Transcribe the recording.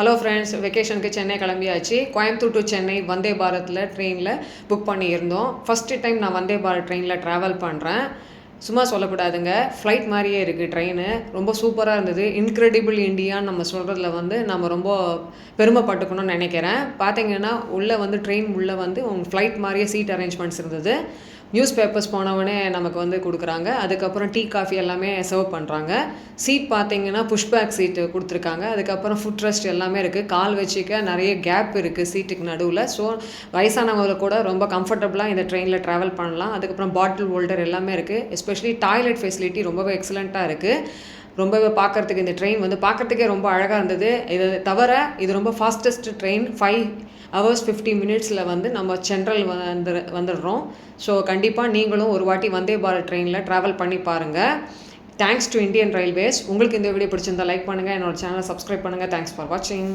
Hello friends வெக்கேஷனுக்கு சென்னை கிளம்பியாச்சு. Coimbatore to Chennai Vande பாரத்தில் ட்ரெயினில் புக் பண்ணியிருந்தோம். ஃபஸ்ட்டு டைம் நான் வந்தே பாரத் ட்ரெயினில் ட்ராவல் பண்ணுறேன் சும்மா சொல்லக்கூடாதுங்க. ஃப்ளைட் மாதிரியே இருக்குது ட்ரெயின் ரொம்ப சூப்பராக இருந்தது. இன்க்ரெடிபிள் இண்டியான்னு நம்ம சொல்கிறதுல வந்து நம்ம ரொம்ப பெருமைப்பட்டுக்கணும்னு நினைக்கிறேன். பார்த்தீங்கன்னா உள்ளே வந்து ட்ரெயின் உள்ளே வந்து உங்கள் ஃப்ளைட் மாதிரியே சீட் அரேஞ்ச்மெண்ட்ஸ் இருந்தது. நியூஸ் பேப்பர்ஸ் போனவொடனே நமக்கு வந்து கொடுக்குறாங்க. அதுக்கப்புறம் டீ காஃபி எல்லாமே சர்வ் பண்ணுறாங்க சீட் பார்த்தீங்கன்னா புஷ்பேக் சீட்டு கொடுத்துருக்காங்க. அதுக்கப்புறம் ஃபுட் ரெஸ்ட் எல்லாமே இருக்குது கால் வச்சுக்க நிறைய கேப் இருக்குது சீட்டுக்கு நடுவில். ஸோ வயசானவங்க கூட ரொம்ப கம்ஃபர்டபுளாக இந்த ட்ரெயினில் ட்ராவல் பண்ணலாம். அதுக்கப்புறம் பாட்டில் ஹோல்டர் எல்லாமே இருக்குது எஸ்பெஷலி டாய்லெட் ஃபெசிலிட்டி ரொம்பவே எக்ஸலண்ட்டாக இருக்குது ரொம்பவே பார்க்குறதுக்கு இந்த ட்ரெயின் வந்து பார்க்குறதுக்கே ரொம்ப அழகாக இருந்தது. இது தவிர இது ரொம்ப fastest train five hours fifty மினிட்ஸில் வந்து நம்ம சென்ட்ரல் வந்து வந்துடுறோம். ஸோ கண்டிப்பாக நீங்களும் ஒரு வாட்டி வந்தே பாரத் ட்ரெயினில் ட்ராவல் பண்ணி பாருங்கள் தேங்க்ஸ் டு இந்தியன் ரயில்வேஸ் உங்களுக்கு இந்த வீடியோ பிடிச்சிருந்தா லைக் பண்ணுங்கள் என்னோட சேனலை சப்ஸ்கிரைப் பண்ணுங்கள் தேங்க்ஸ் ஃபார் வாட்சிங்